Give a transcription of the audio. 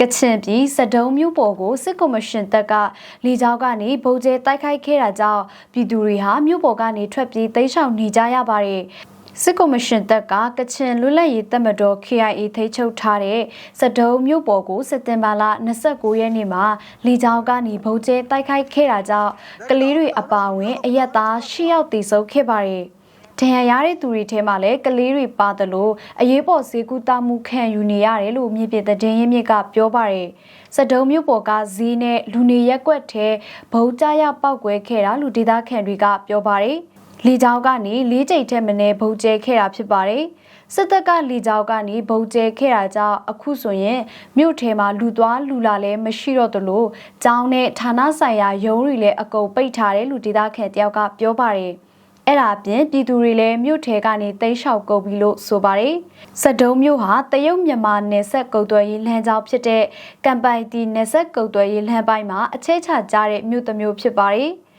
ကချင်ပြည်စက်တုံးမြို့ပေါ်ကိုစစ်ကော်မရှင်တပ်ကလေကြောင်းကနေဗုံးကျဲတိုက်ခိုက်ခဲ့တာကြောင့်ပြည်သူတွေဟာမြို့ပေါ်ကနေထွက်ပြေးတိမ်းရှောင်နေကြရပါတယ်စစ်ကော်မရှင်တပ်ကကချင်လွတ်လပ်ရေးတပ်မတော် KIA ထိန်းချုပ်ထားတဲ့စက်တုံးမြို့ပေါ်ကိုစက်တင်ဘာလ29ရက်နေ့မှာလေကြောင်းကနေဗုံးကျဲတိုက်ခိုက်ခဲ့တာကြောင့်ကလေးတွေအပါအဝင်အရက်သား10ယောက်သေဆုံးခဲ့ပါတယ် ဒဏ်ရာရတဲ့သူတွေထဲမှာလည်းကလေးတွေပါသလိုအရေးပေါ်ဈေးကူတာမှုခံယူနေရတယ်လို့မြေပြင်သတင်းရင်းမြစ်ကပြောပါတယ်။စက်တုံးမြို့ပေါ်ကဈေးနဲ့လူနေရက်ကွက်ထဲဘုံကြရပောက်ကွဲခဲ့တာလူဒေသခံတွေကပြောပါတယ်။လေကြောင်းကနေလေးကြိမ်ထက်မနည်းဘုံကျဲခဲ့တာဖြစ်ပါတယ်။စစ်တပ်ကလေကြောင်းကနေဘုံကျဲခဲ့တာကြောင့်အခုဆိုရင်မြို့ထဲမှာလူသွားလူလာလည်းမရှိတော့သလိုကျောင်းနဲ့ဌာနဆိုင်ရာရုံးတွေလည်းအကုန်ပိတ်ထားတယ်လို့ဒေသခံတယောက်ကပြောပါတယ်။ အဲ့ဒါအပြင်ပြည်သူတွေလည်းမြို့ထဲကနေတိမ်းရှောက်ကုန်ပြီလို့ဆိုပါတယ်။စက်တုံးမြို့ဟာတရုတ်မြန်မာနယ်စပ်ကုတ်သွယ်ရေးလမ်းကြောင်းဖြစ်တဲ့ကံပိုင်တီနယ်စပ်ကုတ်သွယ်ရေးလမ်းပိုင်းမှာအခြေချကြတဲ့မြို့တစ်မြို့ဖြစ်ပါတယ်။